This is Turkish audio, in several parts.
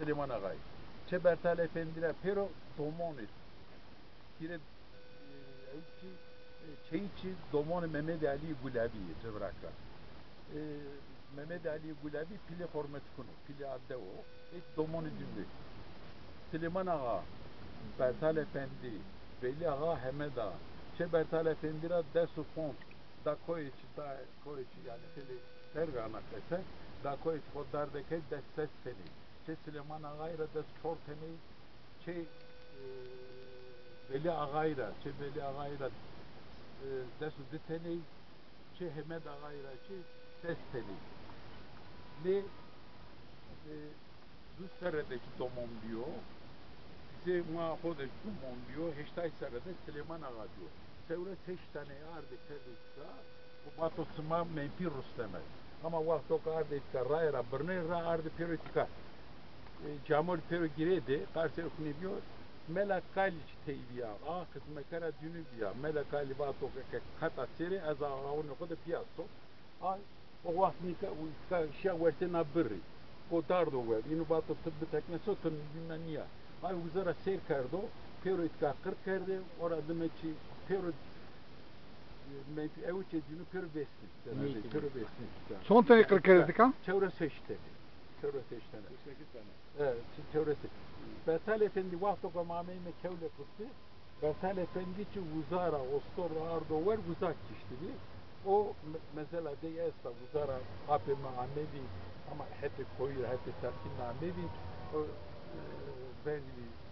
Süleyman Ağay. Çe Bertal Efendi'ne pero domonit. Kire evki çeyiçi domon Mehmet Ali Gulabi cevrakra. E, Mehmet Ali Gulabi pili hormet kunu. Pili adde o. Et domonu dünlü. Süleyman Ağa, Bertal Efendi, Veli Ağa Hemed Ağa. Çe Bertal Efendi'ne desu font. Da koyiç, da koyiç yani pili tergana kese. Da koyiç kodardaki des ses seni. Çe Süleyman Ağa'yla des çor teni. Çe e, Veli Ağa'yla, çe Veli Ağa'yla e, desu diteni. Çe Hemed Ağa'yla, çe ses teni. Ne e, Düssere'deki domon diyor. Bize muhafozdaki domon diyor. Heştay Serede Süleyman Ağa diyor. Sevre seç tane ardı kerdiksa bu batosuma menfi Rüstem'e. Ama vakti o kadar dedik rayra birne ra ardı peritika. E, Camur peri giredi. Karşı okunu diyor. Melakal teybiya. Ah kısmı kara dünü biya. Melakal vato ke kata seri az ağavunu kadar piyasso. Ah o vakti ka şia vertena birri. Godardo ver. Inu bato tıbbı tekneso tın bilmem niye. Ay uzara seyir kardo. Pero itka kır kerdi. Orada meçi pero menfi evu çedini pero besni. Pero besni. Son tane kırk kere kan? Çevre seçteni. Çevre seçteni. 8 tane. Evet, çevresi. Bertal Efendi vakto kamameyme kevle kuttu. Bertal Efendi ki vuzara, ostor, ardo ver vuzak kiştiri. O me- mesela de esta vuzara apema amevi ama hep koyu, hep terkin amevi o e, ben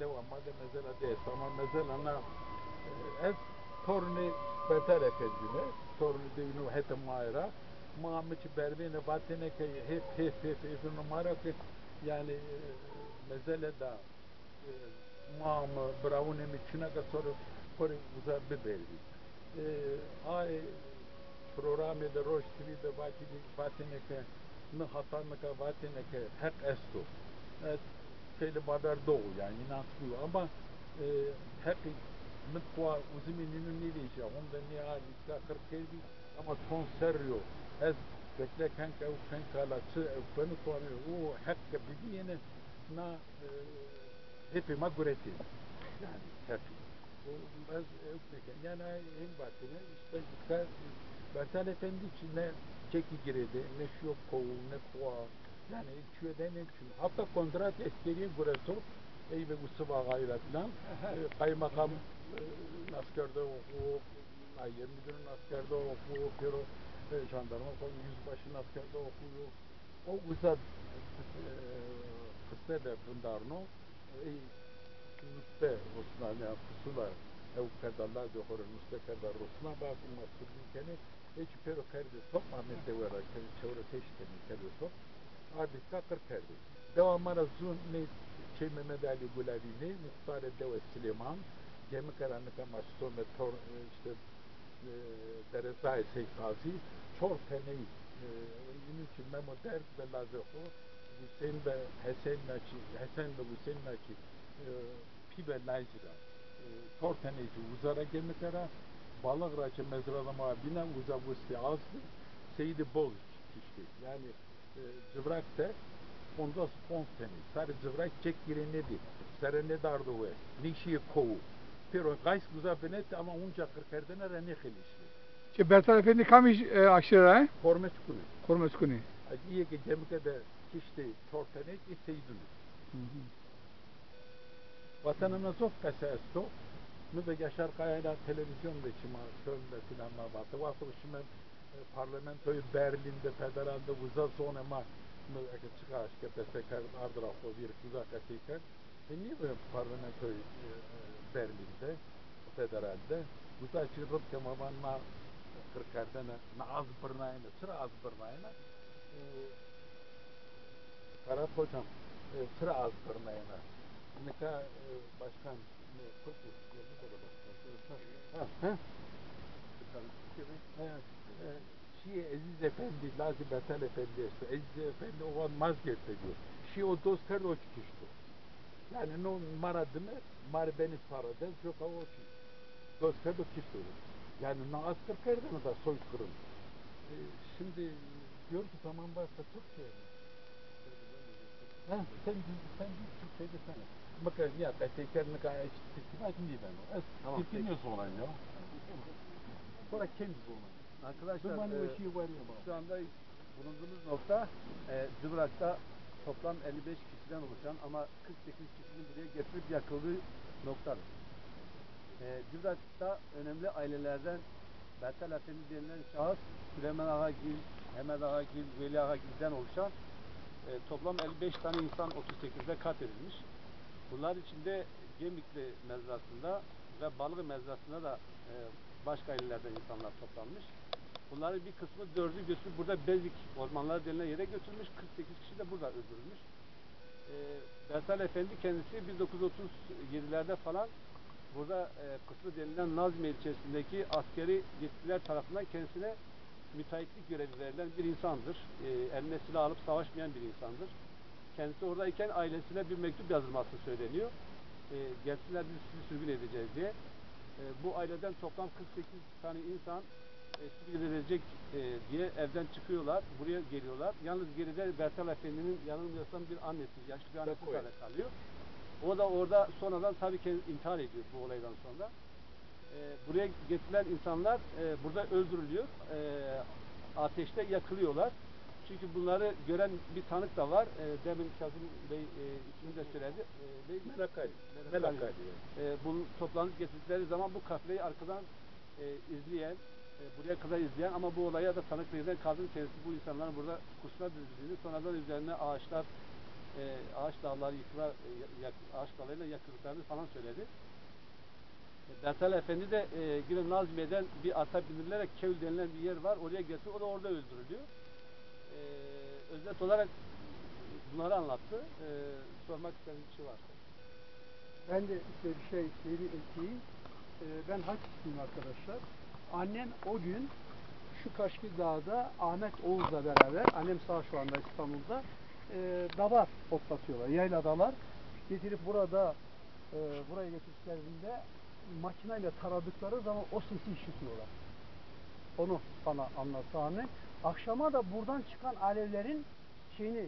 devamlı mesela de esta ama mesela na e, ez torunu Bertal Efendi'ne torunu de inu hete maira Hep hep hep hep numara ke yani e, mezele da e, mama bravune mi çuna ka soru kore uzar be berdi. E, ay programı da roş TV de batine batine ke ne hata ne ke hak esto. Evet, şeyle haber doğu yani inansıyor ama e, hak mutfa uziminin ne diyeceğim onda ne hali kırkedi ama ton seryo ez beklerken ev kankalatı ev beni konuyor o hakkı bildiğini na e, hepime gureti. Yani hepi. Ez ev yani en batını işte dikkat Bertal Efendi için ne çeki giredi ne şu kovu ne puğa yani çüyeden ne çün hatta kontrat eskeriye gureso ey ve gusıva gayretlen kaymakam e, askerde oku ay müdürün askerde oku pero e, jandarma kol yüzbaşının askerde okuyor. O güzel kısne de bundarno nüspe Ruslan ya pusula ev kadallar de hore nüspe kadar Ruslan bakın maksudun kene hiç pero kerde top Ahmet de var çevre teşkeni kerde top artık kakır kerde devamına zun ne şey Mehmet Ali Gulabi ne muhtar Deve Süleyman gemi karanlık ama sonra tor işte e, derezay seykazi çor teneyi bunun için memo der ve lazeho Hüseyin ve Hesen naçi Hesen ve Hüseyin naçi pibe lajra çor teneyi uzara gemi kara balık raçı mezralama bina uza vusti azdı. Seydi bol kişi yani e, cıvrakta onda spontane sarı cıvrak çek girene bir sarı dardo ve nişi kovu. Pero gays guza benet ama unca kırkerdene rene xilişli Çe Bertal Efendi kam iş e, aşırı he? formet kunu Korumaz kuni. İyi ki gemike de kişti çortanek isteydiniz. Vatanına zor kasesto. Da Yaşar Kaya'yla televizyon da çima şöyle filan ma batı. Vakti şimdi parlamentoyu Berlin'de federalde uza sonra ma nu eke çıkaş ke destekler ardıra o bir kuza katikar. E niye böyle parlamentoyu e, Berlin'de federalde uza çırpıp kemavan ma kırkardana na az bırnayına sıra az bırnayına e, Ferhat Hocam e, sıra az bırnayına Nika e, başkan ne koşu yerine de başkan Evet, e, Şii Aziz Efendi, Lazi Betel Efendi işte, Aziz Efendi o mazgert diyor. Şii o dost kar o çıkıştı. Yani no maradı mı, mar beni sarada, çok o ki. Dost kar o çıkıştı. Yani na asker kardını da soykırım. E, şimdi diyor ki tamam varsa Türkiye mi? Ha, sen sen bir şey desene. Bakın ya ben tekerini gayet istifat değil ben. Es Tamam, tipini soran ya. Sonra kendi soran. Arkadaşlar e, şey şu anda bulunduğumuz nokta e, Zıbrak'ta toplam 55 kişiden oluşan ama 48 kişinin buraya getirip yakıldığı noktadır. E, Zıbrak'ta önemli ailelerden Bertel Efendi denilen şahıs Süleyman Ağagil, Hemed Ağagil, Veli Ağagil'den oluşan e, toplam 55 tane insan 38'de katledilmiş. Bunlar içinde Gemikli mezrasında ve Balığı mezrasında da e, başka ailelerden insanlar toplanmış. Bunların bir kısmı dördü götürüp burada Bezik ormanları denilen yere götürmüş. 48 kişi de burada öldürülmüş. E, Bertal Efendi kendisi 1937'lerde falan burada e, kısmı denilen Nazmiye ilçesindeki askeri yetkililer tarafından kendisine müteahhitlik görevi verilen bir insandır. E, eline silah alıp savaşmayan bir insandır. Kendisi oradayken ailesine bir mektup yazılması söyleniyor. E, gelsinler biz sizi sürgün edeceğiz diye. E, bu aileden toplam 48 tane insan e, sürgün edilecek e, diye evden çıkıyorlar. Buraya geliyorlar. Yalnız geride Bertal Efendi'nin yanılmıyorsam bir annesi, yaşlı bir annesi kalıyor. O da orada sonradan tabii ki intihar ediyor bu olaydan sonra. E, buraya getirilen insanlar e, burada öldürülüyor. E, ateşte yakılıyorlar. Çünkü bunları gören bir tanık da var. E, demin Kazım Bey e, ismini de söyledi. E, Bey, Melakali. Melakali. E, bunu toplanıp getirdikleri zaman bu kafleyi arkadan e, izleyen, e, buraya kadar izleyen ama bu olaya da tanık verilen kadın kendisi bu insanların burada kusura dizildiğini, sonradan üzerine ağaçlar, e, ağaç dalları yıkılar, e, yak, ağaç dallarıyla yakıldıklarını falan söyledi. E, Bertal Efendi de e, yine Nazmiye'den bir ata bindirilerek Kevl denilen bir yer var. Oraya getiriyor. O da orada öldürülüyor. E, özet olarak bunları anlattı. E, sormak istediğiniz bir şey varsa. Ben de size bir şey geri ekleyeyim. Ee, ben Hakkı'yım arkadaşlar. Annem o gün şu Kaşkı Dağı'da Ahmet Oğuz'la beraber, annem sağ şu anda İstanbul'da, e, davar toplatıyorlar, yayla davar. Getirip burada, e, buraya getirdiklerinde makineyle taradıkları zaman o sesi işitiyorlar. Onu bana anlattı annem. Akşama da buradan çıkan alevlerin şeyini,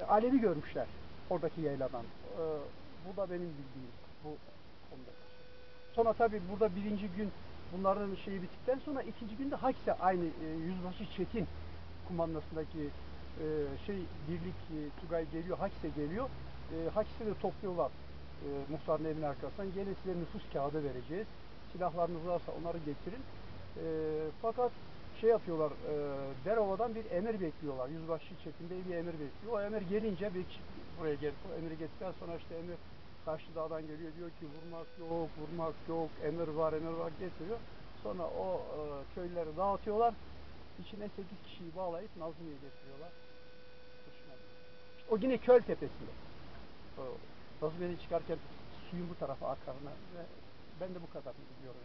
e, alevi görmüşler oradaki yayladan. E, bu da benim bildiğim bu konuda. Sonra tabii burada birinci gün bunların şeyi bittikten sonra ikinci günde Hakse aynı e, Yüzbaşı Çetin kumandasındaki e, şey birlik e, Tugay geliyor, Hakse geliyor. E, Hakse de topluyorlar e, muhtarın evinin arkasından. Gelin size nüfus kağıdı vereceğiz. Silahlarınız varsa onları getirin. E, fakat şey yapıyorlar, e, Derova'dan bir emir bekliyorlar. Yüzbaşı Çetin Bey bir emir bekliyor. O emir gelince bir buraya gelip o emiri getirdikten sonra işte emir Karşı dağdan geliyor diyor ki vurmak yok, vurmak yok, emir var, emir var getiriyor. Sonra o e, köylüleri dağıtıyorlar. İçine 8 kişiyi bağlayıp Nazmiye'ye getiriyorlar. O yine Köl tepesinde. O, Nazmiye'den çıkarken suyun bu tarafa akarını ve ben de bu kadarını biliyorum.